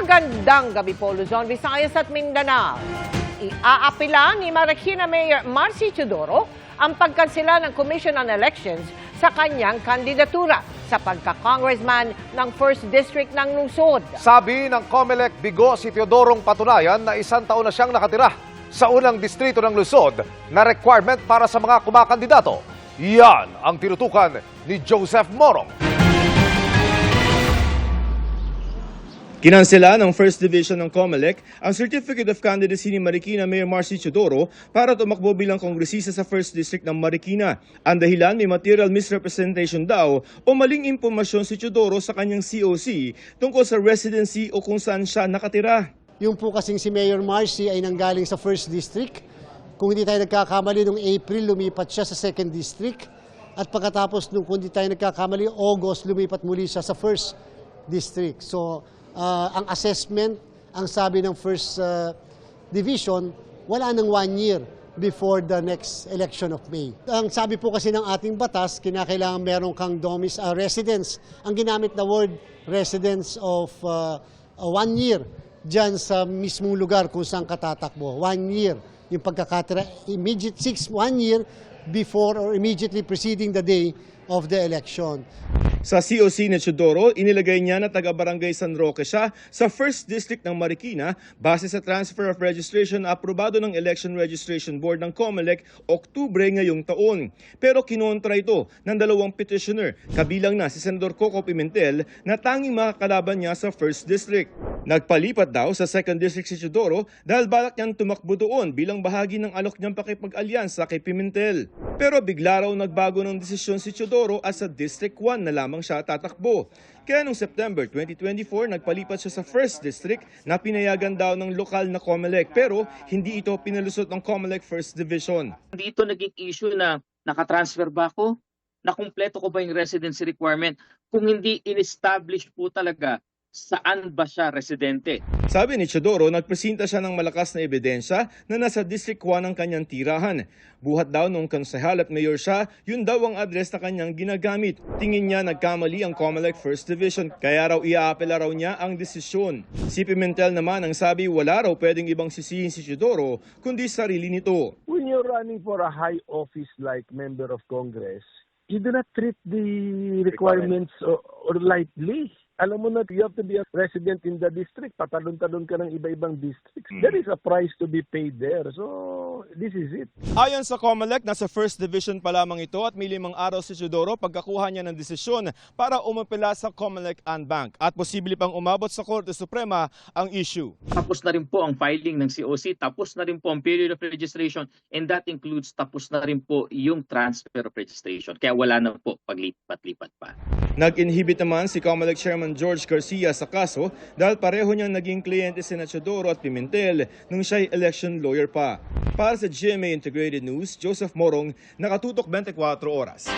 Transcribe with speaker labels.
Speaker 1: Magandang gabi po, Luzon, Visayas at Mindanao. Iaapila ni Marikina Mayor Marcy Chudoro ang pagkansela ng Commission on Elections sa kanyang kandidatura sa pagka-congressman ng 1st District ng lungsod.
Speaker 2: Sabi ng COMELEC Bigo si Teodorong Patunayan na isang taon na siyang nakatira sa unang distrito ng Luzon na requirement para sa mga kumakandidato. Yan ang tinutukan ni Joseph Morong.
Speaker 3: Kinansela ng First Division ng COMELEC ang Certificate of Candidacy ni Marikina Mayor Marcy Chodoro para tumakbo bilang kongresista sa First District ng Marikina. Ang dahilan may material misrepresentation daw o maling impormasyon si Chodoro sa kanyang COC tungkol sa residency o kung saan siya nakatira.
Speaker 4: Yung po kasing si Mayor Marcy ay nanggaling sa 1st District. Kung hindi tayo nagkakamali, noong April lumipat siya sa 2nd District. At pagkatapos nung kung hindi tayo nagkakamali, August lumipat muli siya sa 1st District. So, ah, ang assessment, ang sabi ng 1st Division, wala nang one year before the next election of May. Ang sabi po kasi ng ating batas, kinakailangan meron kang domis, ah, residence. Ang ginamit na word, residence of ah, one year dyan sa mismong lugar kung saan katatakbo. One year. Yung pagkakatira, immediate six, one year before or immediately preceding the day of the election.
Speaker 3: Sa COC ni Chodoro, inilagay niya na taga-barangay San Roque siya sa 1st District ng Marikina base sa transfer of registration na aprobado ng Election Registration Board ng COMELEC Oktubre ngayong taon. Pero kinontra ito ng dalawang petitioner, kabilang na si Senador Coco Pimentel na tanging makakalaban niya sa 1st District. Nagpalipat daw sa 2nd District si Chodoro dahil balak niyang tumakbo doon bilang bahagi ng alok niyang pakipag-alyansa kay Pimentel. Pero bigla raw nagbago ng desisyon si Chodoro at sa District 1 na lamang siya tatakbo. Kaya noong September 2024, nagpalipat siya sa 1st District na pinayagan daw ng lokal na COMELEC pero hindi ito pinalusot ng COMELEC 1st Division.
Speaker 5: Hindi ito naging issue na nakatransfer ba ako? Na kumpleto ko ba yung residency requirement? Kung hindi in-establish po talaga saan ba siya residente.
Speaker 3: Sabi ni Chodoro, nagpresenta siya ng malakas na ebidensya na nasa District 1 ang kanyang tirahan. Buhat daw nung konsehal at mayor siya, yun daw ang address na kanyang ginagamit. Tingin niya nagkamali ang COMELEC 1st Division, kaya raw iaapela raw niya ang desisyon. Si Pimentel naman ang sabi wala raw pwedeng ibang sisihin si Chodoro, kundi sarili nito.
Speaker 6: when you're running for a high office like member of Congress, you do not treat the requirements or, or lightly. Alam mo na, you have to be a resident in the district. Patalon-talon ka ng iba-ibang districts. There is a price to be paid there. So, this is it.
Speaker 3: Ayon sa COMELEC, nasa first division pa lamang ito at may limang araw si Chodoro pagkakuha niya ng desisyon para umapela sa COMELEC and Bank at posible pang umabot sa Korte Suprema ang issue.
Speaker 5: Tapos na rin po ang filing ng COC, tapos na rin po ang period of registration, and that includes tapos na rin po yung transfer of registration. Kaya wala na po paglipat-lipat pa.
Speaker 3: Nag-inhibit naman si COMELEC Chairman George Garcia sa kaso dahil pareho niyang naging kliyente si Chodoro at Pimentel nung siya'y election lawyer pa. Para sa GMA Integrated News, Joseph Morong, nakatutok 24 oras.